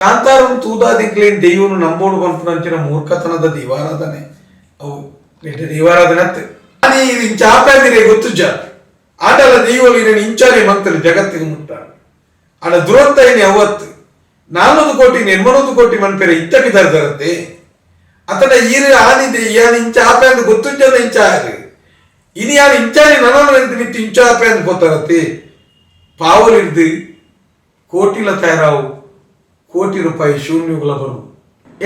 ಕಾಂತಾರಂ ತೂದಾದಿಗ್ಲೇನ್ ದೇವನು ನಂಬೋಡು ಪಂಪನಂಚಿನ ಮೂರ್ಖತನದ ದೀವಾರಾಧನೆ ಅವು ದೀವಾರಾಧನೆ ಅತ್ತೆ ನಾನು ಇದು ಇಂಚಾಪಾದಿರೇ ಗೊತ್ತು ಜ ಆಡಲ ದೈವಲು ಇದನ್ನು ಇಂಚಾನೆ ಮಂತರು ಜಗತ್ತಿಗೆ ಮುಟ್ಟಾರ ಆಡ ದುರಂತ ಏನೇ ಅವತ್ತು ನಾನೊಂದು ಕೋಟಿ ನಿರ್ಮನೊಂದು ಕೋಟಿ ಮನ್ಪೇರೆ ಇತ್ತಕ್ಕೆ ದರ್ದರತ್ತೆ ಅತನ ಈರ ಆನಿದೆ ಯಾನು ಇಂಚ ಆಪೆ ಅಂತ ಗೊತ್ತು ಜನ ಇಂಚ ಆರಿ ಇನಿ ಯಾನು ಇಂಚಾನೆ ನನನ ನಿಂತು ಇಂಚ ಆಪೆ ಅಂತ ಗೊತ್ತಾರತ್ತೆ ಪಾವಲಿರ್ದು ಕೋಟಿಲ ತಯಾರಾವು ಕೋಟಿ ರೂಪಾಯಿ ಶೂನ್ಯ ಬರು.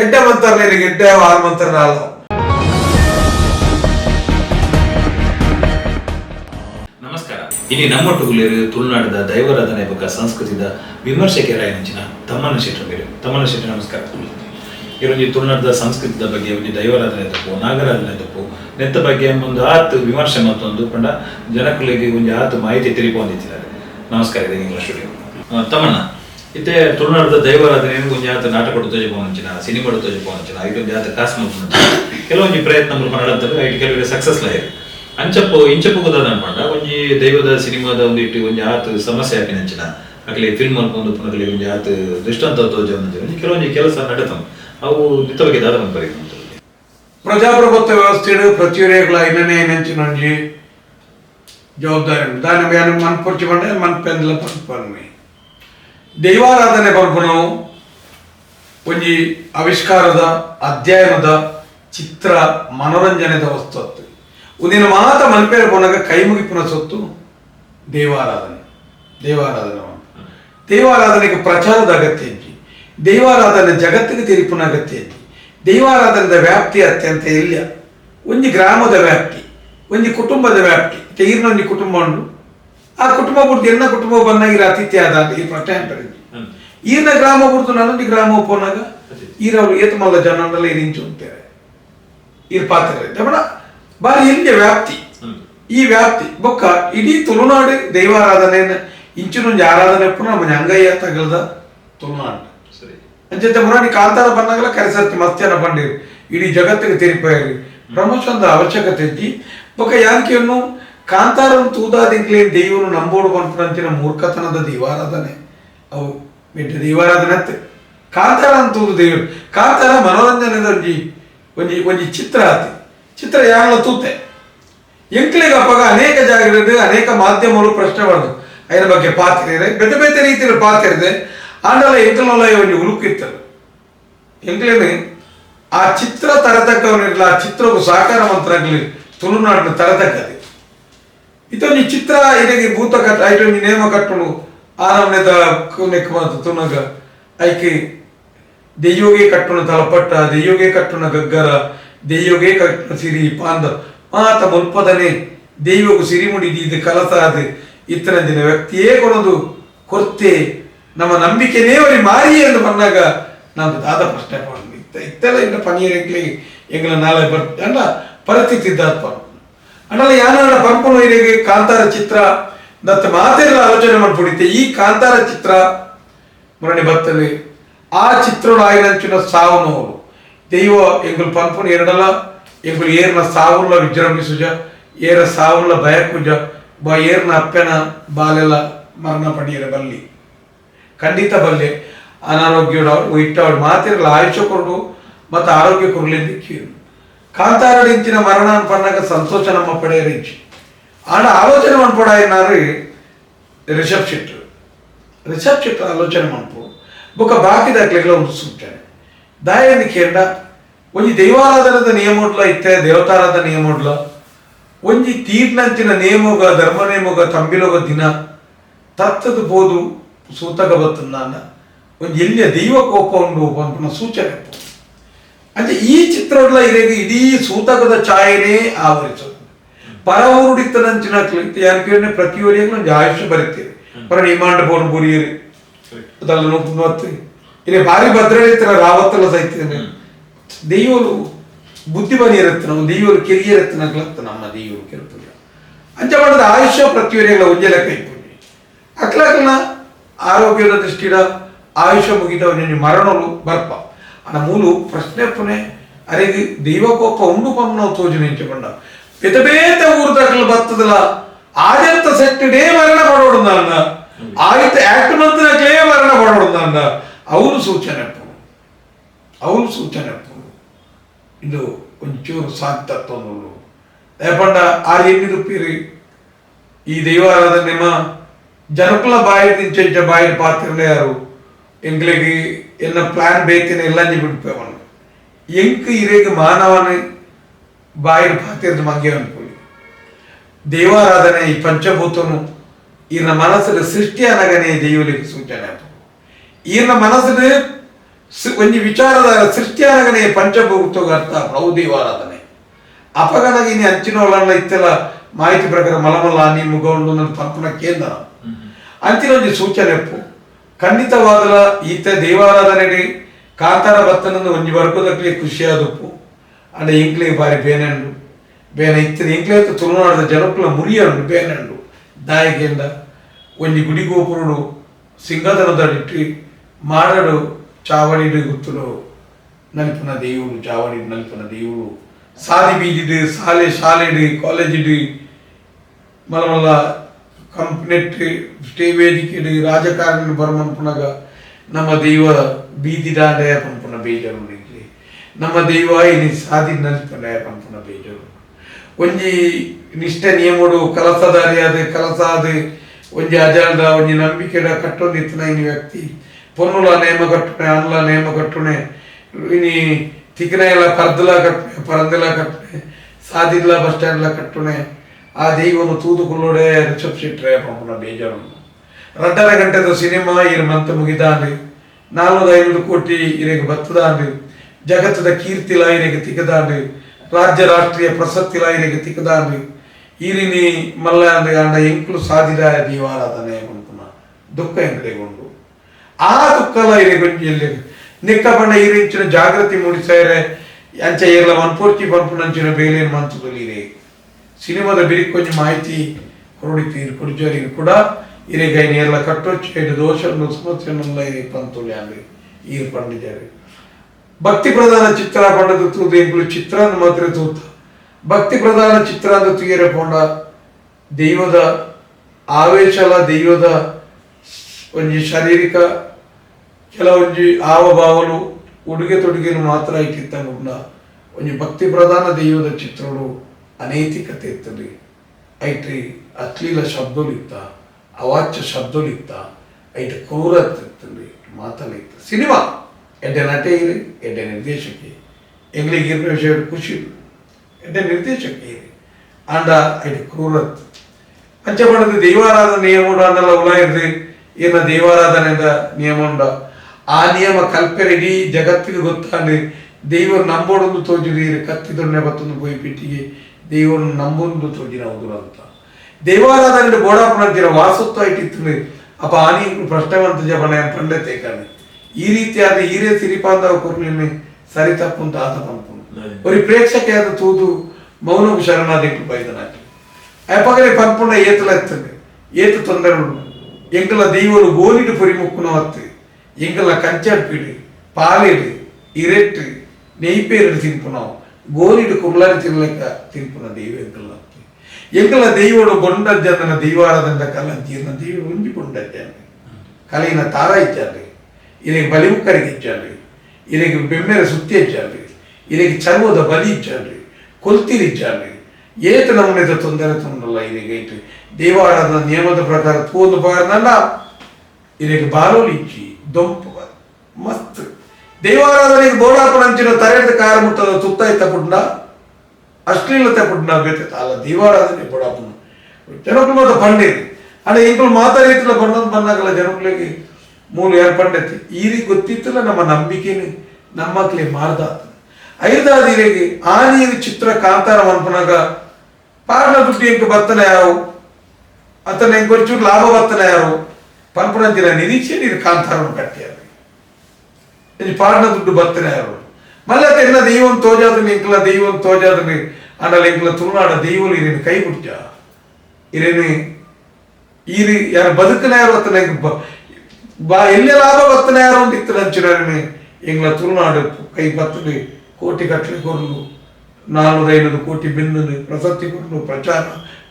ಎಡ್ಡೆ ಮಂತ್ರ ಎಡ್ಡ ಆರು ಮಂತ್ರ ನಮಸ್ಕಾರ. ಇಲ್ಲಿ ತುಳು ತುಳುನಾಡದ ದೈವರಾಧನೆ ಬಗ್ಗೆ ಸಂಸ್ಕೃತಿದ ವಿಮರ್ಶಕರಾಯಂಚಿನ ತಮ್ಮನ ಶೆಟ್ಟರು ಬೇರೆ. ತಮ್ಮನ ಶೆಟ್ಟಿ ನಮಸ್ಕಾರ. ಇರೊಂಜಿ ತುಳುನಾಡದ ಸಂಸ್ಕೃತಿದ ಬಗ್ಗೆ ಒಂಜಿ ದೈವರಾಧನೆ ತಪ್ಪು, ನಾಗರಾಧನೆ ತಪ್ಪು, ನೆತ್ತ ಬಗ್ಗೆ ಒಂದು ಆತು ವಿಮರ್ಶೆ ಮತ್ತೊಂದು ಪಂಡ ಜನಕುಲಿಗೆ ಒಂದು ಆತು ಮಾಹಿತಿ ತಿರುಪೊಂದಿದ್ದಾರೆ ನಮಸ್ಕಾರ, ಇದೆ ಇಂಗ್ಲಿಷ್ ಸ್ಟುಡಿಯೋ ತಮ್ಮಣ್ಣ. ಇತ್ತೆ ತುಳುನಾಡದ ದೈವಾರಾಧನೆ ಒಂಜಿ ಆತು ನಾಟಕ ತೋಜಿ ಪೋನಂಚಿನ ಸಿನಿಮಾ ತೋಜಿ ಪೋನಂಚಿನ ಐಟೊಂಜಿ ಜಾತ ಕಾಸು ಕೆಲವೊಂದು ಕೆಲವೊಂಜಿ ಪ್ರಯತ್ನಗಳು ಮಾಡತ್ತವೆ ಐಟ್ ಕೆಲವೇ ಸಕ್ಸಸ್ ಲಾಯರ್ ಅಂಚಪ್ಪು, ಇಂಚಪ್ಪು ಅನ್ಪಂಡ ಒಂಜಿ ದೈವದ ಸಿನಿಮಾದ ಒಂದು ಇಟ್ಟು ಒಂಜಿ ಆತು ಸಮಸ್ಯೆ ಹಾಕಿನಂಚಿನ ಅಕಲಿ ಫಿಲ್ಮ್ ಅನ್ಕೊಂಡು ಪುನಗಲಿ ಒಂಜಿ ಆತು ದೃಷ್ಟಾಂತ ತೋಜ ಒಂಜಿ ಕೆಲವೊಂಜಿ ಕೆಲಸ ನಡತಂ. ಅವು ನಿತ್ತ ಬಗ್ಗೆ ದಾದ ಮನ್ಪರಿ ಪ್ರಜಾಪ್ರಭುತ್ವ ವ್ಯವಸ್ಥೆಡು ಪ್ರತಿಯೊರೆಗಳ ಐನನೇ ನೆಂಚಿನೊಂಜಿ ಜವಾಬ್ದಾರಿ ಉಂಟು. ದಾನಿ ಮನ್ಪೊರ್ಚಿ ಬಂಡೆ ಮನ್ಪೆಂದಲ ಪನ್ಪನ್ಮಿ. ದೈವಾರಾಧನೆ ಬರ್ಪನು ಒಂಜಿ ಆವಿಷ್ಕಾರದ ಅಧ್ಯಯನದ ಚಿತ್ರ ಮನೋರಂಜನೆದ ವಸ್ತು ಅತ್ತು. ಉದಿನ ಮಾತ ಮಲ್ಪೇರ ಪೋನಾಗ ಕೈ ಸೊತ್ತು ದೇವಾರಾಧನೆ. ದೇವಾರಾಧನೆ. ದೇವಾರಾಧನೆಗೆ ಪ್ರಚಾರದ ಅಗತ್ಯ ಇಜ್ಜಿ ದೈವಾರಾಧನೆ ಜಗತ್ತಿಗೆ ತಿರುಪಿನ ಅಗತ್ಯ ಇಜ್ಜಿ ದೈವಾರಾಧನೆದ ವ್ಯಾಪ್ತಿ ಅತ್ಯಂತ ಇಲ್ಲ ಒಂದು ಗ್ರಾಮದ ವ್ಯಾಪ್ತಿ ಒಂದು ಕುಟುಂಬದ ವ್ಯಾಪ್ತಿ. ತೆಗಿರ್ನ ಒಂಜಿ ಕುಟುಂಬ ಉಂಡು. ಆ ಕುಟುಂಬ ಬಿಡ್ದು ಎನ್ನ ಕುಟುಂಬ ಬಂದಾಗ ಅತಿಥ್ಯ ಆದ ಈ ಪ್ರಶ್ನೆ ಅಂತಾರೆ. ಈನ ಗ್ರಾಮ ಬಿಡ್ತು ನನ್ನೊಂದು ಗ್ರಾಮ ಪೋನಾಗ ಈರವ್ರು ಏತು ಮಲ್ಲ ಜನರಲ್ಲ ಇರಿಂಚು ಅಂತಾರೆ ಇರ್ ಪಾತ್ರ ದಮನ ಬಾರಿ ಇಲ್ಲಿಯ ವ್ಯಾಪ್ತಿ? ಈ ವ್ಯಾಪ್ತಿ ಬೊಕ್ಕ ಇಡೀ ತುಳುನಾಡು ದೈವಾರಾಧನೆಯನ್ನು ಇಂಚಿನೊಂದು ಆರಾಧನೆ ಪುನಃ ನಮ್ಮ ಅಂಗಯ್ಯ ತಗಲ್ದ ತುಳುನಾಡು. ಸರಿ. ಅಂಚೆ ಮುರಾಣಿ ಕಾಂತಾರ ಬಂದಾಗಲ ಕರೆಸತ್ತಿ ಮಸ್ತ್ಯಾನ ಬಂದಿರು ಇಡೀ ಜಗತ್ತಿಗೆ ತಿರುಪಾಯಿರಿ ಬ್ರಹ್ಮಚಂದ್ರ ಅವಶ್ಯಕತೆ ಇದ್ದಿ. ಬೊಕ್ಕ ಯಾನ್ಕೆಯನ್ನು ಕಾಂತಾರನ್ ತೂದಾದಿಂಗ್ಲೇ ದೇವರು ನಂಬೋಡು ಬಂತಿನ ಮೂರ್ಖತನದ ದೇವಾರಾಧನೆ. ಅವು ಬಿಟ್ಟು ದೇವಾರಾಧನೆ ಅತ್ತೆ. ಕಾಂತಾರ ಅಂತೂದು ದೇವರು. ಕಾಂತಾರ ಮನೋರಂಜನೆದ ಒಂಜಿ ಒಂಜಿ ಒಂಜಿ ಚಿತ್ರ ಆತಿ ಚಿತ್ರ ಯಾಗಳ ತೂತೆ? ಎಂಕ್ಲಿಗೆ ಅಪ್ಪಗ ಅನೇಕ ಜಾಗ ಅನೇಕ ಮಾಧ್ಯಮಗಳು ಪ್ರಶ್ನೆ ಮಾಡಿದ್ರು ಅದರ ಬಗ್ಗೆ ಪಾತ್ರೆ ಬೇತೆ ಬೇತೆ ರೀತಿಯಲ್ಲಿ ಪಾತ್ರ ಇದೆ ಆಂಡಲ ಎಂಕ್ಲ ಒಂದು ಉಳುಕಿತ್ತರು ಎಂಕ್ಲೇನೆ ಆ ಚಿತ್ರ ತರತಕ್ಕವನಿರಲಿ, ಆ ಚಿತ್ರವು ಸಾಕಾರ ಮಂತ್ರಾಗ್ಲಿ ತುಳುನಾಡಿನ ತರತಕ್ಕದೆ ಇದೊಂದು ಚಿತ್ರ ಇದಕ್ಕೆ ಭೂತ ಕಟ್ ಐಟೊಂದು ನೇಮ ಕಟ್ಟುನು ಆನವನೆದ ನೆಕ್ ಮಾತು ತುನಗ ಐಕೆ ದೆಯ್ಯೋಗೆ ಕಟ್ಟುಣ ತಲಪಟ್ಟ ದೆಯ್ಯೋಗೆ ಕಟ್ಟುಣ ಗಗ್ಗರ ದೆಯ್ಯೋಗೆ ಕಟ್ಟುಣ ಸಿರಿ ಪಾಂದ. ಮಾತ ಮುಲ್ಪದನೆ ದೆಯ್ಯೋಗು ಸಿರಿಮುಡಿದಿ ಇದು ಕಲಸ ಅದು ಇತ್ತನ ದಿನ ವ್ಯಕ್ತಿಯೇ ಕೊನೊಂದು ಕೊರ್ತೆ, ನಮ್ಮ ನಂಬಿಕೆನೇ ಅವರಿ ಮಾರಿ ಎಂದು ಬಂದಾಗ ನಾನು ದಾದ ಪ್ರಶ್ನೆ ಇತ್ತ ಇತ್ತೆಲ್ಲ ಇನ್ನ ಪನೀರ್ ಎಂಗ್ಲಿ ನಾಳೆ ಬರ್ತ ಪರಿಸ್ಥಿತಿ ಇದ್ದಾದ ಅಂಡಲ್ಲ ಯಾನ ಪಂಪನ ಇರಿಗೆ ಕಾಂತಾರ ಚಿತ್ರ ದತ್ತ ಮಾತೆಲ್ಲ ಆಲೋಚನೆ ಮಾಡ್ಬಿಡಿತ್ತೆ ಈ ಕಾಂತಾರ ಚಿತ್ರ ಮರಣಿ ಬರ್ತದೆ. ಆ ಚಿತ್ರ ಆಯ್ನಂಚಿನ ಸಾವು ನೋವು ದೈವ, ಎಂಗುಲ್ ಪಂಪನ ಎರಡಲ್ಲ, ಎಂಗುಲ್ ಏರ್ನ ಸಾವುಲ್ಲ ವಿಜೃಂಭಿಸುಜ, ಏರ ಸಾವುಲ್ಲ ಭಯಕುಜ ಬ ಏರ್ನ ಅಪ್ಪೆನ ಬಾಲೆಲ್ಲ ಮರಣ ಪಡೆಯರ ಬಲ್ಲಿ. ಖಂಡಿತ ಬಲ್ಲೆ. ಅನಾರೋಗ್ಯ ಅವ್ರು ಮಾತಿರಲ್ಲ ಆಯುಷ್ಯ ಕೊರಡು ಮತ್ತು ಆರೋಗ್ಯ ಕೊರಲಿ ಕೀರು ಕಾಂತಾರಡಿಂಚಿನ ಮರಣ ಪನ್ನಾಗ ಸಂತೋಷ ನಮ್ಮ ಪಡೆಯರಿಂಚಿ ಆಡ ಆಲೋಚನೆ ಮಾಡ್ಪಡ ಏನಾರು ರಿಷಬ್ ಶೆಟ್ರು ರಿಷಬ್ ಶೆಟ್ರು ಆಲೋಚನೆ ಮಾಡ್ಪು ಬೊಕ್ಕ ಬಾಕಿ ದಾಖಲೆಗಳ ಒಂದು ಸೂಚನೆ ದಾಯಂದು ಕೇಂಡ ಒಂಜಿ ದೈವಾರಾಧನದ ನಿಯಮೋಡ್ಲ ಇತ್ತೆ ದೇವತಾರಾಧನ ನಿಯಮೋಡ್ಲ ಒಂಜಿ ತೀರ್ನಂಚಿನ ನೇಮೋಗ ಧರ್ಮ ನೇಮೋಗ ತಂಬಿಲೋಗ ದಿನ ತತ್ತದ ಬೋದು ಸೂತಗ ಬತ್ತಂದಾಂಡ ಒಂಜಿ ಎಲ್ಲಿಯ ದೈವ ಕೋಪ ಉಂಡು ಪಂಪನ ಸೂಚನೆ ಇಪ್ಪು. ಅಂದ್ರೆ ಈ ಚಿತ್ರಡ್ಲ ಇರೆಗೆ ಇಡೀ ಸೂತಕದ ಛಾಯೆನೇ ಆವರಿಸೋದು ಪರವರುಡಿತನಂಚಿನ ಯಾರಿಗೆ ಪ್ರತಿಯೊರಿಯಾಗಲೂ ಒಂದು ಆಯುಷ್ಯ ಬರುತ್ತೆ ಪರ ನಿಮಾಂಡ ಬೋನ್ ಬುರಿಯರಿ ಅದೆಲ್ಲ ನೋಡ್ತಿ ಇಲ್ಲಿ ಭಾರಿ ಭದ್ರಳಿತರ ರಾವತ್ತಲ್ಲ ಸಹಿತ. ದೆಯ್ಯೋರು ಬುದ್ಧಿ ಬನಿ ಇರುತ್ತೆ ನಾವು ದೆಯ್ಯೋರು ಕೆರಿಯ ಇರುತ್ತೆ ನಗ್ಲತ್ತ ನಮ್ಮ ದೆಯ್ಯೋರು ಕೆಲ್ಪುಲ್ಲ ಅಂಚ ಮಾಡಿದ ಆಯುಷ್ಯ ಪ್ರತಿಯೊರಿಯಾಗಲ ಒಂಜೆ ಲೆಕ್ಕ ಇಪ್ಪುಂಜಿ ಅಕ್ಲಕ್ಲ ಆರೋಗ್ಯದ ದೃಷ್ಟಿಡ ಆಯುಷ್ಯ ಮುಗಿದವನೇ ಮರಣಲು ಬರ್ಪ. ನಮ್ಮೂಲು ಪ್ರಶ್ನೆಪ್ಪನೆ ಅರೆಗಿ ದೈವಕ್ಕೊಕ್ಕ ಉಂಡು ಪಂಗ್ ನಾವು ತೋಜನಿಂಚಿಕೊಂಡ ಬೇತ ಬೇತ ಊರ್ದಕ್ಕಲು ಬತ್ತದಲ್ಲ ಆದಂತ ಸೆಟ್ಟಿಡೇ ಮರಣ ಪಡೋಡು ನನ್ನ ಆಯ್ತ ಆಕ್ಟ್ ಮಂತ್ನಕ್ಲೇ ಮರಣ ಪಡೋಡು ನನ್ನ ಅವರು ಸೂಚನೆ ಅವರು ಸೂಚನೆ ಇದು ಒಂಚೂರು ಸಾಧ್ಯತ್ವನು ದಯಪಂಡ ಆ ಏನಿರುಪ್ಪೀರಿ ಈ ದೈವಾರಾಧನೆ ನಿಮ್ಮ ಜನಕುಲ ಬಾಯಿ ನಿಂಚ ಬಾಯಿ ಪಾತ್ರನೇ ಯಾರು? எங்களுக்கு ಪ್ಲಾನ್ பிளான் பேத்தின ನೀವು சொல்லிட்டு போவான் ಎಂಕ್ இருக்கு மாணவனை ಬಾಯಿಲ್ ಪಾತಿರ್ದು ಮಂಗೆ ಅನ್ಕೊಳ್ಳಿ ದೇವಾರಾಧನೆ ಈ ಪಂಚಭೂತನು ಈರ್ನ ಮನಸ್ಸಲ್ಲಿ ಸೃಷ್ಟಿ ಅನಗನೆ ದೇವಲಿಗೆ ಸೂಚನೆ ಅಂತ ಈರ್ನ ಮನಸ್ಸಲ್ಲಿ ಒಂದು ವಿಚಾರದ ಸೃಷ್ಟಿ ಅನಗನೆ ಪಂಚಭೂತ ಅರ್ಥ ಅವು ದೇವಾರಾಧನೆ. ಅಪಗಣಗೆ ನೀನು ಅಂಚಿನವಳನ್ನ ಮಾಹಿತಿ ಪ್ರಕಾರ ಮಲಮಲ್ಲ ನೀ ಮುಗೊಂಡು ನನ್ನ ಪಂಪನ ಕೇಂದ್ರ. ಅಂಚಿನ ಒಂದು ಸೂಚನೆ ಖಂಡಿತವಾದಲ ಈತ ದೇವಾರಾಧನೆಗೆ ಕಾತಾರ ಭತ್ತನನ್ನು ಒಂಜಿ ವರ್ಗದಕ್ಕೆ ಖುಷಿಯಾದಪ್ಪು ಅಂಡ ಎಂಕ್ಲೆ ಬಾರಿ ಬೇನೆಂಡು, ಬೇನ ಇತ್ತಿನ ಇಂಕ್ಲೆ ತುಳುನಾಡದ ಜನಕ್ಕುಲ ಮುರಿಯಂಡು, ಬೇನೆಂಡು. ದಾಯಕೆಂಡ ಒಂಜಿ ಗುಡಿ ಗೋಪುರುಡು ಸಿಂಗದನದಡಿಟ್ಟು ಮಾಡಡು ಚಾವಡಿಡು ಗುತ್ತುಡು ನಲ್ಪನ ದೇವುಡು ಚಾವಡಿ ನಲ್ಪನ ದೇವುಡು ಸಾಲಿ ಬೀದಿಡು ಶಾಲೆ ಶಾಲೆಡು, ಕಾಲೇಜಿಡು ಮಲ್ಲ ಮಲ್ಲ ಕಂಪ್ನೆಟ್ ಸ್ಟೇ ವೇದಿಕೆಡು ರಾಜಕಾರಣ ಬರಮನ್ಪುನಗ ನಮ್ಮ ದೈವ ಬೀದಿ ದಾಂಡಯ ಪಂಪುನ ಬೇಜರು ನಮ್ಮ ದೈವ ಇನಿ ಸಾಧಿ ನಲಿಪುನ ಪಂಪುನ ಬೇಜರು. ಒಂಜಿ ನಿಷ್ಠ ನಿಯಮಡು ಕಲಸದಾರಿಯಾದ ಕಲಸಾದ ಒಂಜಿ ಅಜಾಲ್ದ, ಒಂಜಿ ನಂಬಿಕೆಡ ಕಟ್ಟೊಂದಿತ್ತಿನ ಇನಿ ವ್ಯಕ್ತಿ. ಪೊನ್ನುಲ ನೇಮ ಕಟ್ಟುನೆ, ಅನ್ಲ ನೇಮ ಕಟ್ಟುನೆ, ಇನಿ ತಿಕ್ಕಿನ ಎಲ್ಲ ಪರ್ದಲ ಕಟ್ಟಣೆ ಪರಂದಲ ಕಟ್ಟಣೆ ಸಾದಿಲ್ಲ ಬಸ್ ಸ್ಟ್ಯಾಂಡ್ಲ ಕಟ್ಟುನೆ. ಆ ದೈವನು ತೂದುಕೊಳ್ಳೋಡೆ ರಿಷಬ್ ಶೆಟ್ರೆ ಪಂಪುನ ಬೇಜಾರು ರಡ್ಡರ ಗಂಟೆದ ಸಿನಿಮಾ ಇರ್ ಮಂತ್ ಮುಗಿದಾಂಡು ನಾಲ್ನೂರ ಐನೂರು ಕೋಟಿ ಇರಿಗೆ ಬತ್ತದಾಂಡು ಜಗತ್ತದ ಕೀರ್ತಿ ಇರೆಗೆ ತಿಕ್ಕದಾಂಡು ರಾಜ್ಯ ರಾಷ್ಟ್ರೀಯ ಪ್ರಶಸ್ತಿಲ ಇರೆಗೆ ತಿಕ್ಕದಾಂಡು ಈರಿನಿ ಮಲ್ಲ ಅಂದ್ರೆ ಅಂಡ ಎಂಕ್ಲು ಸಾಧಿದ ದೀವಾರಾಧನೆ ಪಂಪುನ ದುಃಖ ಎಂಕಡೆಗೊಂಡು. ಆ ದುಃಖಲ ಇರೆಗೊಂಜಿ ನಿಕ್ಕ ಬಣ್ಣ ಈರಿಂಚಿನ ಜಾಗೃತಿ ಮೂಡಿಸಾರೆ ಅಂಚ ಏರ್ಲ ನಂಚಿನ ಪಂಪುನಂಚಿನ ಮಂಚದಲ್ಲಿ ಮಂತುದಲ್ಲಿರೆ ಸಿನಿಮಾದ ಬಿರಿ ಕೊಂಚ ಮಾಹಿತಿ ಹೊರಡಿತೀರಿ ಕುಡಿಜೋರಿಗೆ ಕೂಡ ಇರೆಗೈ ನೇರಲ ಕಟ್ಟೊಚ್ಚು ಐದು ದೋಷವನ್ನು ಸಮಸ್ಯೆನ್ನೆಲ್ಲ ಇರಿ ಪಂತುಲಿ ಅಲ್ಲಿ ಈರ್ ಪಂಡಿದ್ದಾರೆ ಭಕ್ತಿ ಪ್ರಧಾನ ಚಿತ್ರ ಪಂಡದ ತೂದು ಎಂಬುದು ಚಿತ್ರ ಮಾತ್ರ ತೂತ. ಭಕ್ತಿ ಪ್ರಧಾನ ಚಿತ್ರ ಅಂತ ತುಗಿರೆ ಪೋಂಡ ದೈವದ ಆವೇಶಲ ದೈವದ ಒಂಜಿ ಶಾರೀರಿಕ ಕೆಲವೊಂಜಿ ಹಾವಭಾವಲು ಉಡುಗೆ ತೊಡುಗೆನು ಮಾತ್ರ ಮುನ್ನ ಒಂಜಿ ಭಕ್ತಿ ಪ್ರಧಾನ ದೈವದ ಚಿತ್ರಗಳು ಅನೈತಿಕತೆ ಇರ್ತದೆ ಐಟ್ರಿ ಇತ್ತ ಅವಾಚ್ಯ ಶಬ್ದಗಳು ಇತ್ತ ಐಟ್ ಕ್ರೂರತ್ ಇರ್ತದೆ ಮಾತಲ್ಲ ಇತ್ತ ಸಿನಿಮಾ. ಎಡ್ಡೆ ನಟೇ ಇರಿ, ಎಡ್ಡೆ ನಿರ್ದೇಶಕಿ. ಎಂಗ್ಲಿಗೆ ಇರೋ ವಿಷಯ ಖುಷಿ ಎಡ್ಡೆ ನಿರ್ದೇಶಕಿ ಆಂಡ ಐಟ್ ಕ್ರೂರತ್ ಪಂಚಪಣದ ದೈವಾರಾಧನೆ ನಿಯಮ ನಿಯಮೊಂಡ ಉಲ ಇರ್ರಿ. ಏನ ದೈವಾರಾಧನೆದ ನಿಯಮ ಉಂಡ ಆ ನಿಯಮ ಕಲ್ಪನೆ ಇಡೀ ಜಗತ್ತಿಗೆ ಗೊತ್ತಾಂಡು ದೇವರು ನಂಬೋಡೊಂದು ತೋಜಿರಿ ಕತ್ತಿದೊಣ್ಣೆ ಬತ್ತೊಂದು ಬೋಯ್ ಪಿಟ್ಟಿಗೆ ದೇವರನ್ನು ನಂಬೊಂದು ತೋಜಿನ ಹೌದು ಅಂತ ದೇವಾರಾಧನೆ ಬೋಡಾಪನ ಅಂತೀರ ವಾಸತ್ವ ಇಟ್ಟಿತ್ತು ಅಪ್ಪ ಆನಿ ಪ್ರಶ್ನೆವಂತ ಜಪನ ಪಂಡತೆ ಕಣ್ಣೆ ಈ ರೀತಿಯಾದ ಈರೇ ಸಿರಿಪಾಂದವ ಕೊರ್ಲಿನಿ ಸರಿ ತಪ್ಪು ಅಂತ ಆತ ಪಂಪು ஒரு ప్రేక్షకేద తూదు మౌనకు శరణాదికు బయదనాటి అప్పగలి పంపున ఏతుల ఎత్తుంది ఏతు తొందరడు ఎంకల దైవలు గోలిడు పొరి ముక్కున వత్తి ఎంకల కంచెడ్పిడి పాలేడు ఇరెట్టు నెయ్యిపేరుడు తింపునావు ಗೋರಿಡು ಕುರುಳಾರಿ ತಿನ್ನಲೆಕ್ಕ ತಿರುಪುನ ದೇವಿ ಎಂಕಲ್ಲ ಎಂಕಲ ದೈವಡು ಗೊಂಡಜ್ಜನ ದೈವಾರದಿಂದ ಕಲ್ಲಂತೀರ್ನ ದೇವಿ ಉಂಜಿ ಗೊಂಡಜ್ಜನ ಕಲೆಯಿನ ತಾರ ಇಚ್ಚಾರಿ ಇಲ್ಲಿಗೆ ಬಲಿವುಕ್ಕರಿಗೆ ಇಚ್ಚಾರಿ ಇಲ್ಲಿಗೆ ಬೆಮ್ಮೆರ ಸುತ್ತಿ ಇಚ್ಚಾರಿ ಇಲ್ಲಿಗೆ ಚರ್ವದ ಬಲಿ ಇಚ್ಚಾರಿ ಕೊಲ್ತಿರಿ ಇಚ್ಚಾರಿ ಏತು ನಮ್ಮನೆದ ತೊಂದರೆ ತುಂಡಲ್ಲ ಇಲ್ಲಿಗೆ ಇಟ್ಟು ದೇವಾರಾಧನ ನಿಯಮದ ಪ್ರಕಾರ ತೂಂದು ಪಾಡನಲ್ಲ ಇಲ್ಲಿಗೆ ಬಾರೋಲಿ ಇಚ್ಚಿ ದೊಂಪು ಮಸ್ತ್ దేవారాధనకి బోడార్పణించిన తరగతి కారముతో తుత్తాయి తప్పకుండా అశ్లీలత తప్పకుండా పెద్ద చాలా దీవారాధన బోడార్పణ జనకుల మీద పండేది. అంటే ఇంకొక మాత రీతిలో బొండం పండగల జనకులకి మూలు ఏర్పడేది ఈరి గుర్తిత్తుల నమ్మ నమ్మికని నమ్మకలే మారదా ఆ ఆనీరి చిత్ర కాంతారం అనుకునగా పార్ల బుద్ధి ఇంక భర్తనయ్యావు అతను ఇంకొచ్చు లాభవర్తనయ్యావు పంపడం జరిగిన నిరీక్ష నీరు కాంతారం కట్టారు. ఇది పాడిన దుడ్డు బతినారు మళ్ళీ తిన్న దెయ్యం తోజాదని ఇంకల దెయ్యం తోజాదని అన్నలు ఇంకల ತುಳುನಾಡ ದೆಯ್ಯಗಳು ಇರೇನು ಕೈ ಬಿಡ್ಜ ಇರೇನು ಈರಿ ಯಾರು ಬದುಕನಾರು ಅತ್ತನ ಬಾ ಎಲ್ಲಿ ಲಾಭ ಬತ್ತನಾರು ಅಂತ ಇತ್ತು ನಂಚಿನ ಎಂಗ್ಲ ತುಳುನಾಡು ಕೈ ಬತ್ತದು ಕೋಟಿ ಕಟ್ಟಲೆ ಕೊರಲು ನಾನೂರ ಐನೂರು ಕೋಟಿ ಬಿಂದು ಪ್ರಸಕ್ತಿ ಕೊರಲು ಪ್ರಚಾರ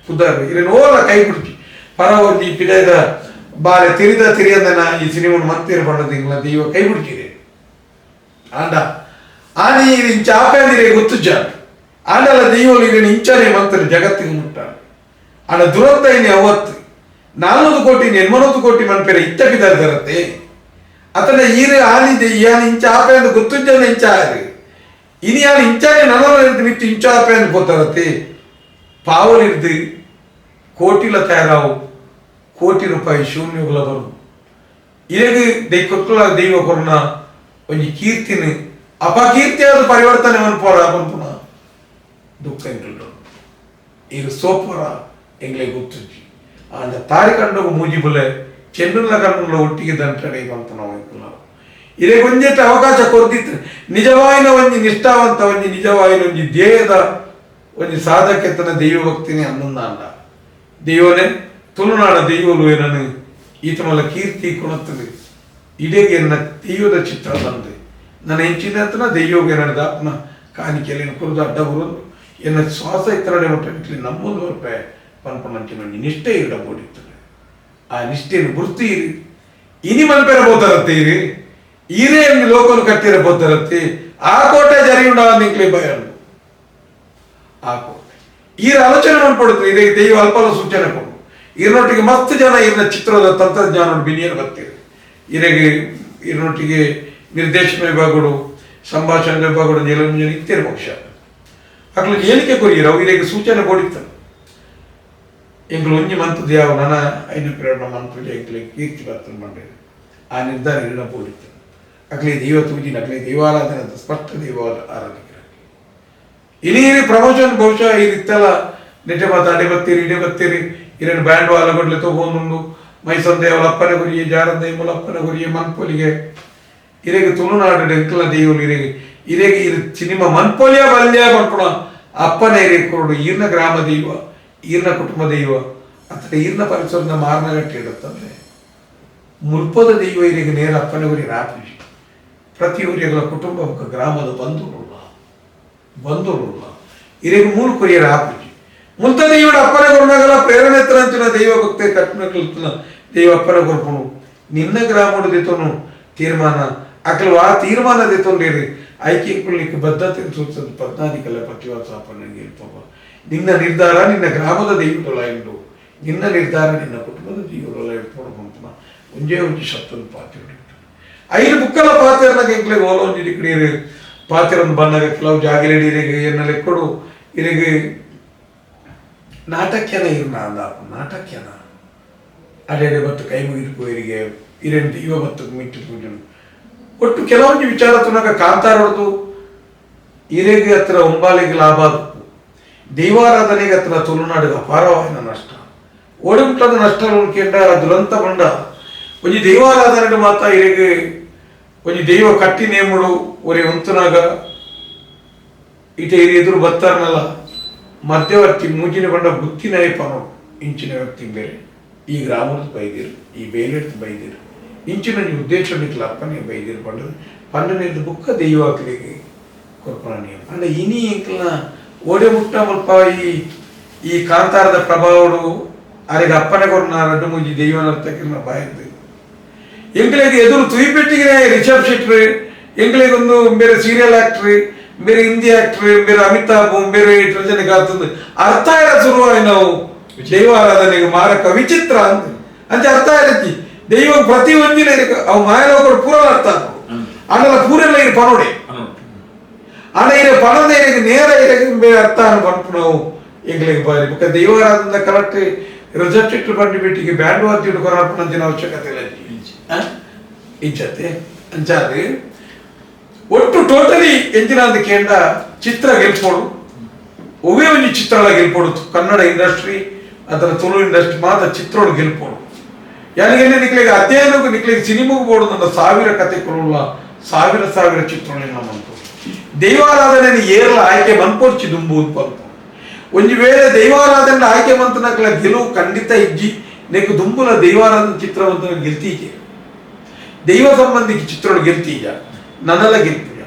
ಪುದರ್ ಇರೇನು ಓಲ ಕೈ ಬಿಡ್ಜಿ ಪರ ಒಂಜಿ ಪಿಡೆದ ಬಾಳೆ ತಿರಿದ ತಿರಿಯದನ ಈ ಸಿನಿಮಾ ಮಂತಿರ ಪಡದಿಂಗ್ಲ ದೈವ ಕೈ ಬಿಡ್ಕಿದೆ ಆಂಡ ಆನಿ ಇದು ಇಂಚ ಆಪಂದಿರೆ ಗೊತ್ತುಜ್ಜ ಆಂಡಲ ದೈವಲು ಇದನ್ನು ಇಂಚನೆ ಮಂತ್ರಿ ಜಗತ್ತಿಗೆ ಮುಟ್ಟ ಆಂಡ ದುರಂತ ಇನಿ ಅವತ್ತು ನಾಲ್ನೂರು ಕೋಟಿ ಎನ್ಮನೊಂದು ಕೋಟಿ ಮನ್ಪೇರೆ ಇತ್ತಕ್ಕಿದ್ದಾರೆ ತರತ್ತೆ ಅತನ ಈರು ಆನಿದೆ ಯಾನ್ ಇಂಚ ಆಪೆ ಅಂತ ಗೊತ್ತುಜ್ಜನ ಇಂಚ ಆರಿ ಇನಿ ಯಾನ್ ಇಂಚಾನೆ ನನಲು ನಿತ್ತು ಇಂಚ ಆಪೆ ಅಂತ ಗೊತ್ತಾರತ್ತೆ ಪಾವಲಿರ್ದು ಕೋಟಿಲ ತಯಾರಾವು ಕೋಟಿ ರೂಪಾಯಿ ಶೂನ್ಯಗಳ ಬರು ಇರೆಗ್ ದೈ ಕೊಕ್ಕಲ ದೈವ ಕೊರನ ಒಂಜಿ ಕೀರ್ತಿನ ಅಪಕೀರ್ತಿಯಾದ ಪರಿವರ್ತನೆ ಮನ್ಪೋರ ಮನ್ಪುನ ದುಃಖ ಎಂಟು ಇದು ಸೋಪರ ಎಂಗ್ಲೆ ಗೊತ್ತುಜ್ಜಿ ಆಂಡ ತಾರಿ ಕಂಡೋಗ ಮೂಜಿಬುಲೆ ಚೆನ್ನುಲ್ಲ ಕಂಡುಲ್ಲ ಒಟ್ಟಿಗೆ ದಂಟನೆ ಮನ್ಪುನ ನಾವು ಇದೇ ಒಂಜೆಟ್ಟು ಅವಕಾಶ ಕೊರ್ದಿತ್ತು ನಿಜವಾಯಿನ ಒಂಜಿ ನಿಷ್ಠಾವಂತ, ಒಂಜಿ ನಿಜವಾಯಿನ ಒಂಜಿ ಧ್ಯೇಯದ ಒಂಜಿ ಸಾಧಕೆತನ ದೈವ ಭಕ್ತಿನಿ ಅನ್ನೊಂದ ಅಂಡ ದೈವನೇ ತುಳುನಾಡ ದೈವಲು ಏನನ್ನು ಈತ ಮಲ್ಲ ಕೀರ್ತಿ ಕೊಣತ್ತದೆ ಇಡೇಗೆ ಎನ್ನ ದೈವದ ಚಿತ್ರ ತಂದೆ ನನ್ನ ಹೆಂಚಿನ ಹತ್ರ ದೈವಗೆ ನಡೆದ ಅಪ್ಪನ ಕಾಣಿಕೆಯಲ್ಲಿ ಕುರಿದು ಅಡ್ಡ ಎನ್ನ ಶ್ವಾಸ ಇತ್ತರಡೆ ಮಟ್ಟಿ ನಮ್ಮೊಂದು ರೂಪಾಯಿ ಪನ್ಪನಂಚಿನ ನಿಷ್ಠೆ ಇಡಬೋಡಿರ್ತದೆ ಆ ನಿಷ್ಠೆಯನ್ನು ಗುರುತೀರಿ ಇನಿ ಬೋತಾರತ್ತೆ ಇರಿ. ಈರೇ ಲೋಕನು ಕಟ್ಟಿರ ಬೋತಾರತ್ತೆ ಆ ಕೋಟೆ ಜರಿ ಉಂಡ ಭಯ ಆ ಕೋಟೆ. ಈರ ಆಲೋಚನೆ ಮಾಡ್ಕೊಡುತ್ತೆ ಇದಕ್ಕೆ ದೈವ ಅಲ್ಪಲ ಸೂಚನೆ ಕೊಡು. ಇರೋಟಿಗೆ ಮಸ್ತ್ ಜನ ಇದನ್ನ ಚಿತ್ರದ ತಂತ್ರಜ್ಞಾನ ಬಿನಿಯರ್ ಬರ್ತೀರಿ ಇರೆಗೆ ಇದರೊಟ್ಟಿಗೆ ನಿರ್ದೇಶನ ವಿಭಾಗಗಳು, ಸಂಭಾಷಣೆ ವಿಭಾಗಗಳು ನಿಲಂಜನೆ ಇತ್ತೇರು ಪಕ್ಷ. ಅಕ್ಲು ಏನಿಕೆ ಕೊರಿಯರು ಇರಗೆ ಸೂಚನೆ ಕೊಡಿತ್ತು. ಎಂಗ್ಳು ಒಂಜಿ ಮಂತದ ಯಾವ ನನ್ನ ಐದು ಪ್ರೇರಣ ಮಂತ್ರದ ಎಂಗ್ಲೆ ಕೀರ್ತಿ ಬರ್ತದೆ ಮಂಡ್ಯ ಆ ನಿರ್ಧಾರ ಇಡ ಬೋಡಿತ್ತು ಅಕ್ಲೆ ದೈವ ತೂಜಿನ ಅಕ್ಲೆ ದೈವಾರಾಧನೆ ಅಂತ ಸ್ಪಷ್ಟ ದೈವ ಆರಾಧಿಕರ. ಇನಿ ಪ್ರಮೋಷನ್ ಬಹುಶಃ ಇದಿತ್ತಲ್ಲ ನೆಟ್ಟೆ ಮಾತಾಡಿ ಬತ್ತೀರಿ ಇಡೆ ಬತ್ತೀರಿ ಇರೇನು ಬ್ಯಾಂಡ್ ವಾಲ ಕೊಡ್ಲೆ ತಗೊಂಡು ಮೈಸೂರು ದೇವಲ ಅಪ್ಪನ ಗುರಿಯೆ, ಜಾರಂದ ಮುಲಪ್ಪನ ಗುರಿಯೆ, ಮನ್ಪೊಲಿಗೆ ಇರೆಗೆ ತುಳುನಾಡು ಎಂಕಲ ದೈವಲು ಇರೆಗೆ ಇರೆಗೆ ಚಿನಿಮ ಸಿನಿಮಾ ಮನ್ಪೋಲಿಯ ಬಲ್ಯ ಅಪ್ಪನೆ ಅಪ್ಪನ ಇರೆ ಕೊರಡು, ಈರ್ನ ಗ್ರಾಮ ದೈವ, ಈರ್ನ ಕುಟುಂಬ ದೈವ ಅಥವಾ ಈರ್ನ ಪರಿಸರದ ಮಾರ್ನಗಟ್ಟೆ ಇಡುತ್ತಂದ್ರೆ ಮುಲ್ಪದ ದೈವ ಇರೆಗೆ ನೇರ ಅಪ್ಪನ ಗುರಿ ರಾಪಿಸಿ ಪ್ರತಿ ಊರಿಗಳ ಕುಟುಂಬ ಗ್ರಾಮದ ಬಂಧು ಬಂಧುರುಲ್ಲ ಇರೆಗೆ ಮೂಲ ಕುರಿಯ ಆಪುಜಿ ಮುಂತ ದೇವರ ಅಪ್ಪನ ಗುರುನಗಲ ಪ್ರೇರಣೆ ಅಂಚಿನ ದೈವ ಭಕ್ತಿ ಕಟ್ನ ಕಲ್ತನ ದೈವ ಅಪ್ಪನ ಗುರುಪುನು ನಿನ್ನ ಗ್ರಾಮದ ದಿತನು ತೀರ್ಮಾನ ಅಕಲ್ ಆ ತೀರ್ಮಾನ ದಿತೊಂಡೇರಿ ಆಯ್ಕೆ ಕೊಡ್ಲಿಕ್ಕೆ ಬದ್ಧತೆ ಸೂಚಿಸಿದ ಪದ್ನಾದಿಕಲ ನನಗೆ ಇರ್ಪವ ನಿನ್ನ ನಿರ್ಧಾರ ನಿನ್ನ ಗ್ರಾಮದ ದೈವಗಳ ಇಂಡು ನಿನ್ನ ನಿರ್ಧಾರ ನಿನ್ನ ಕುಟುಂಬದ ದೈವಗಳ ಇರ್ಪೋಡು ಪಂಪನ ಒಂಜೇ ಒಂಜಿ ಶಬ್ದದ ಪಾತ್ರ ಐದು ಬುಕ್ಕಲ ಪಾತ್ರನಾಗ ಎಂಕ್ಲೆ ಓಲೊಂಜಿ ಕಡೆ ಪಾತ್ರ ಬಂದಾಗ ಕೆಲವು ಜಾಗಿರಡಿ ಇರಿಗೆ ಎನ್ನಲೆ ಕೊಡು. ಇರೆಗೆ ನಾಟಕ್ಯನ ಇರ್ನ ಅಂದ ನಾಟಕ್ಯನ. ಅಡೆಡೆ ಬತ್ತು ಕೈ ಮುಗಿದು ಇರಿಗೆ ಇರೆಂಟು, ಇವ ಮತ್ತು ಮಿಟ್ಟು ಪೂಜನು ಒಟ್ಟು ಕೆಲವೊಂದು ವಿಚಾರ ತುನಗ ಕಾಂತಾರ ಹೊಡೆದು ಇರೆಗೆ ಹತ್ರ ಒಂಬಾಲಿಗೆ ಲಾಭ ದೈವಾರಾಧನೆಗೆ ಹತ್ರ ತುಳುನಾಡಿಗೆ ಅಪಾರವಾದ ನಷ್ಟ. ಓಡಿಬಿಟ್ಟದ ನಷ್ಟ ಉಳ್ಕೆಂಡ ದುರಂತ ಬಂಡ. ಒಂಜಿ ದೈವಾರಾಧನೆಗೆ ಮಾತ ಇರೆಗೆ ಒಂಜಿ ದೈವ ಕಟ್ಟಿ ನೇಮುಡು ಒರೆ ಉಂತುನಾಗ ಇಟ ಇರಿ ಎದುರು ಬತ್ತಾರನಲ್ಲ ಮಧ್ಯವರ್ತಿ ಮೂಜಿನ ಬಂಡ ಬುತ್ತಿನ ಪನು ಇಂಚಿನ ವ್ಯಕ್ತಿ ಬೇರೆ. ಈ ಗ್ರಾಮದ ಬೈದಿರು, ಈ ಬೇಲೆಡ್ದು ಬೈದಿರು. ಇಂಚಿನ ನೀವು ಉದ್ದೇಶ ಅಪ್ಪನೇ ಬೈದಿರು ಪಂಡ ಪಂಡನೇದು ಬುಕ್ಕ ದೈವಾಕ್ಲಿಗೆ ಕೊರ್ಪಣ ನಿಯಮ. ಅಂದ್ರೆ ಇನಿ ಇಂಕ್ಲನ ಓಡೆ ಮುಟ್ಟ ಮುಲ್ಪ ಈ ಈ ಕಾಂತಾರದ ಪ್ರಭಾವಡು ಅರೆಗೆ ಅಪ್ಪನೆ ಕೊರ್ನ ರಡ್ಡು ಮುಜಿ ದೈವನರ್ತಕ್ಕಿನ ಬಾಯಿದ್ದು. ಎಂಗ್ಳಿಗೆ ಎದುರು ತುಯಿಪೆಟ್ಟಿಗೆ ರಿಷಬ್ ಶೆಟ್ಟಿ ಎಂಗ್ಳಿಗೊಂದು ಬೇರೆ ಸೀರಿಯಲ್ ಆಕ್ಟ್ರಿ ಬೇರೆ ಹಿಂದಿ ಆಕ್ಟ್ರಿ ಬೇರೆ ಅಮಿತಾಬ್ ಬೇರೆ ರಜನಿಕಾಂತ್ ಅರ್ಥ ಇಲ್ಲ ಶುರುವಾಗಿ ನಾವು ದೈವ ಆರಾಧನೆಗೆ ಮಾರಕ ವಿಚಿತ್ರ ಅಂತ ಅಂತ ಅರ್ಥ ಇರತ್ತಿ ದೈವ ಪ್ರತಿ ಒಂದಿನ ಅವು ಮಾಯಲೋಕರು ಪೂರ ಅರ್ಥ ಆಮೇಲೆ ಪೂರೆಲ್ಲ ಇರು ಪನೋಡೆ ಆನ ಇರ ಪಣದ ಇರಗೆ ನೇರ ಇರಗೆ ಬೇರೆ ಅರ್ಥ ಅನ್ಕೊಂಡು ನಾವು ಎಂಗ್ಳಿಗೆ ಬಾರಿ ಬೊಕ್ಕ ದೈವಾರಾಧನ ಕರೆಕ್ಟ್ ರಿಷಬ್ ಶೆಟ್ಟಿ ಬಂಡಿ ಬಿಟ್ಟಿಗೆ ಬ್ಯಾಂಡ್ ವಾದ್ಯ ಕೊರಾಪಣ ಅಂತಿನ ಅವಶ್ಯಕತೆ ಇಲ್ಲ ಇಜ್ಜಿ. ಆ? ಇಜ್ಜತೆ ಅಂಚಾದ್ರೆ ಒಟ್ಟು ಟೋಟಲಿ ಎಂದಿನ ಕೇಂದ್ರ ಚಿತ್ರ ಗೆಲ್ಪೋಡು ಒವೇ ಒಂಜಿ ಚಿತ್ರಗಳ ಗೆಲ್ಪೋಡು ಕನ್ನಡ ಇಂಡಸ್ಟ್ರಿ ಅದರ ತುಳು ಇಂಡಸ್ಟ್ರಿ ಮಾತ್ರ ಚಿತ್ರೋಡು ಗೆಲ್ಪೋಡು ಯಾರಿಗೆಲ್ಲ ನಿಕ್ಲಿಗೆ ಅಧ್ಯಯನಕ್ಕೂ ನಿಕ್ಲಿಗೆ ಸಿನಿಮಾಗೂ ಬೋಡು ನನ್ನ ಸಾವಿರ ಕತೆ ಕೊಡುಲ್ಲ ಸಾವಿರ ಸಾವಿರ ಚಿತ್ರಗಳನ್ನ ಮನ್ಪು ದೈವಾರಾಧನೆ ಏರ್ಲ ಆಯ್ಕೆ ಮನ್ಪೋರ್ಚಿ ದುಂಬು ಪಲ್ಪ ಒಂದು ವೇಳೆ ದೈವಾರಾಧನೆ ಆಯ್ಕೆ ಮಂತನಕ್ಲ ಗೆಲುವು ಖಂಡಿತ ಇಜ್ಜಿ. ನೆಕ್ಕು ದುಂಬುಲ ದೈವಾರಾಧನೆ ಚಿತ್ರವಂತನ ಗೆಲ್ತೀಜೆ ದೈವ ಸಂಬಂಧಿ ಚಿತ್ರಗಳು ಗೆಲ್ತೀಜ ನನ್ನಲ್ಲ ಗೆಲ್ತೀಜ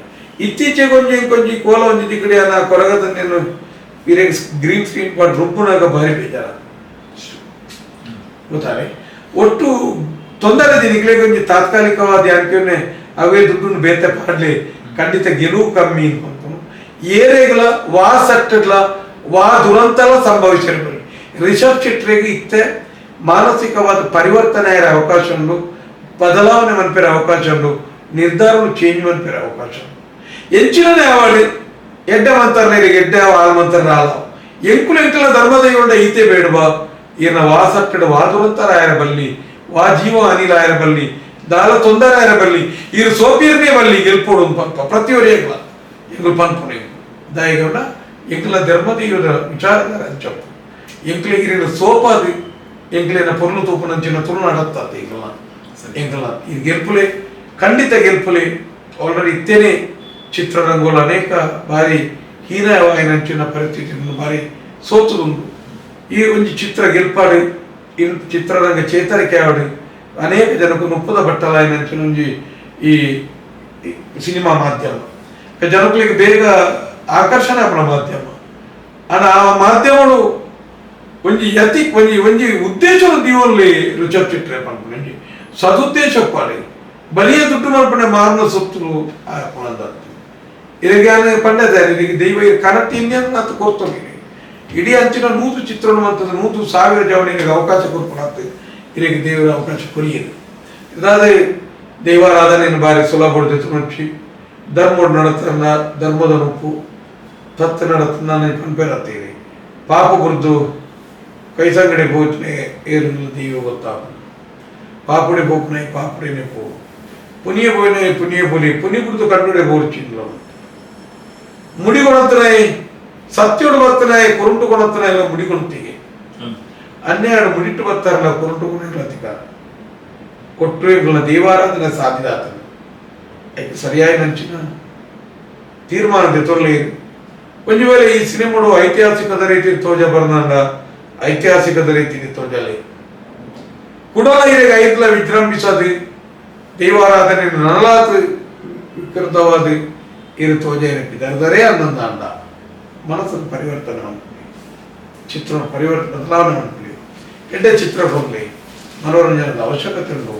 ಇತ್ತೀಚೆಗೆ ಒಂಜಿ ಕೊಂಚಿ ಕೋಲ ಒಂಜಿ ತಿಕ್ಕಡಿ ಅನ್ನ ಕೊರಗದನ್ನೇನು ಗ್ರೀನ್ ಸ್ಕ್ರೀನ್ ಮಾಡಿ ರುಬ್ಬುನಾಗ ಭಾರಿ ಬೇಜಾರ. ಗೊತ್ತಾರೆ? ಒಟ್ಟು ತೊಂದರೆ ದಿನಗಳಿಗೆ ಒಂದು ತಾತ್ಕಾಲಿಕವಾದ ಯಾಕೆ ಅವೇ ದುಡ್ಡು ಬೇತೆ ಪಾಡ್ಲಿ, ಖಂಡಿತ ಗೆಲುವು ಕಮ್ಮಿ ಅಂತ. ಏರೆಗಳ, ವಾ ಸಟ್ಟಗಳ, ವಾ ದುರಂತಲ ಸಂಭವಿಸಿರ್ಬೋದು ರಿಷಬ್ ಇಟ್ಟರೆಗೆ ಇತ್ತೆ ಮಾನಸಿಕವಾದ ಪರಿವರ್ತನೆ ಆಯ್ರ ಅವಕಾಶ ಉಂಡು ಬದಲಾವಣೆ ಮನಪಿರೋ ಅವಕಾಶ ಉಂಡು ನಿರ್ಧಾರಗಳು ಚೇಂಜ್ ಮನ್ಪೇರ ಅವಕಾಶ ಉಂಡು ಎಂಚಿನನೇ ಅವಾಡಿ ಎಡ್ಡೆ ಮಂತರ್ನ ಎಡ್ಡೆ ಆಲ್ ಮಂತರ್ನ ಆಲ ಎಂಕುಲು ಎಂಕಲ ಧರ್ಮದೈವಂಡ ಈತೆ ಬೇಡವಾ ಈನ ವಾಸಟ್ಟಡ ವಾದುರಂತರ ಆಯರ ಬಲ್ಲಿ ವಾ ಜೀವ ಅನಿಲ ಆಯರ ಬಲ್ಲಿ ದಾಲ ತೊಂದರೆ ಆಯರ ಬಲ್ಲಿ ಇರು ಸೋಪೀರ್ನೇ ಬಲ್ಲಿ ಗೆಲ್ಪೋಡು ಪಂಪ ಪ್ರತಿಯೊರೆಯಲ್ಲ ಎಂಗುಲ್ ಪನ್ಪುಣೆ ದಯಗೌಡ ಎಂಕಲ ಧರ್ಮದೈವದ ವಿಚಾರಧಾರ ಅಂಚಪ್ಪು ಎಂಕ್ಲೆಗಿರಿನ ಸೋಪಾದು ಎಂಕ್ಲೇನ ಪೊರ್ಲು ತೂಪುನಂಚಿನ ತುಳುನಾಡತ್ತ ಎಂಕಲ ಎಂಕಲ ಇದು ಗೆಲ್ಪುಲೆ ಖಂಡಿತ ಗೆಲ್ಪುಲೆ ಆಲ್ರೆಡಿ ಇತ್ತೇನೆ ಚಿತ್ರರಂಗೋಲು ಅನೇಕ ಬಾರಿ ಹೀನವಾಯಿನಂಚಿನ ಪರಿಸ್ಥಿತಿಯನ್ನು ಬಾರಿ ಸೋತುದುಂಟು ಈ ಒಂದು ಚಿತ್ರ ಗೆಲ್ಪಾಡು ಇನ್ ಚಿತ್ರರಂಗ ಚೇತರಿಕೆ ಆಡು ಅನೇಕ ಜನಕ್ಕೂ ನುಪ್ಪದ ಬಟ್ಟಲಾಯಿನಂಚಿನ ಒಂಜಿ ಈ ಈ ಸಿನಿಮಾ ಮಾಧ್ಯಮ ಜನಗಳಿಗೆ ಬೇಗ ಆಕರ್ಷಣೆ ಆಪಣ ಮಾಧ್ಯಮ ಅಣ್ಣ ಆ ಮಾಧ್ಯಮಗಳು ಒಂಜಿ ಯತಿ ಒಂಜಿ ಒಂಜಿ ಉದ್ದೇಶದ ದೀವಲ್ಲಿ ರುಚಪ್ ಚಿಟ್ರೆ ಪನ್ಪುನ ಒಂಜಿ ಸದುದ್ದೇಶ ಪಾಡಿ മാറുന്ന ಸೊತ್ತು ಆಪಣದತ್ತು ಇರಗಾನೆ ಪಂಡದ ಇದಕ್ಕೆ ದೈವ ಕರೆಕ್ಟ್ ಇಂಡಿಯನ್ ಅಂತ ಕೋರ್ತೋಗಿ ಇಡೀ ಅಂಚಿನ ನೂತು ಚಿತ್ರಣ ಅಂತದ ನೂತು ಸಾವಿರ ಜವಣಿಗೆ ಅವಕಾಶ ಕೊಡ್ಕೊಳತ್ತೆ ಇದಕ್ಕೆ ದೇವರ ಅವಕಾಶ ಕೊರಿಯದು ಇದಾದ ದೈವಾರಾಧನೆಯನ್ನು ಬಾರಿ ಸುಲಭ ಮನುಷ್ಯ ಧರ್ಮ ನಡತನ ಧರ್ಮದ ನುಪ್ಪು ತತ್ ನಡತನ ಪಂಪೇರತ್ತೀರಿ ಪಾಪ ಕುರಿತು ಕೈಸಂಗಡಿ ಭೋಜನೆ ಏರು ದೈವ ಗೊತ್ತಾಗ ಪಾಪುಡಿ ಬೋಪನೆ ಪಾಪುಡಿನೇ ಪೋ ಬೋನೆ ಪುನಿಯ ಪುಲಿ ಪುನಿ ಗುರುತು ಕಣ್ಣುಡೆ ಬೋರ್ಚಿಲ್ಲ ಮುಡಿ ಕೊಣತ್ತನೆ ಸತ್ಯೋಡು ಬರ್ತನೆ ಕುರುಂಟು ಕೊಣತ್ತನೆ ಎಲ್ಲ ಮುಡಿ ಕೊಡ್ತೀವಿ ಹನ್ನೆರಡು ಮುಡಿಟ್ಟು ಬರ್ತಾರಲ್ಲ ಕುರುಂಟು ಗುಣ ಅಧಿಕಾರ. ಕೊಟ್ಟು ಇವುಗಳ ದೇವಾರಾಧನೆ ಸಾಧ್ಯ ಆತನು ಅದಕ್ಕೆ ಸರಿಯಾಗಿ ನಂಚಿನ. ತೀರ್ಮಾನದ ತೊರಲಿ. ಒಂದು ವೇಳೆ ಈ ಸಿನಿಮಾಡು ಐತಿಹಾಸಿಕದ ರೀತಿ ತೋಜ ಬರ್ದಂಡ ಐತಿಹಾಸಿಕದ ರೀತಿ ತೋಜಲಿ. ಕುಡಲ ಹಿರಿಯ ಐದ್ಲ ವಿಜೃಂಭಿಸದು ದೈವಾರಾಧನೆ ನನಲಾತ ವಿಕೃತವಾದ ಇರು ತೋಜ ನೆನಪಿದ್ದಾರೆ ಅನ್ನೊಂದು ಅಂಡ ಮನಸ್ಸನ್ನು ಪರಿವರ್ತನೆ ಮಾಡ್ಕೊಳ್ಳಿ. ಚಿತ್ರ ಪರಿವರ್ತನೆ ಬದಲಾವಣೆ ಮಾಡ್ಕೊಳ್ಳಿ. ಎಡ್ಡೆ ಚಿತ್ರ ಹೋಗಲಿ. ಮನೋರಂಜನದ ಅವಶ್ಯಕತೆ ಉಂಟು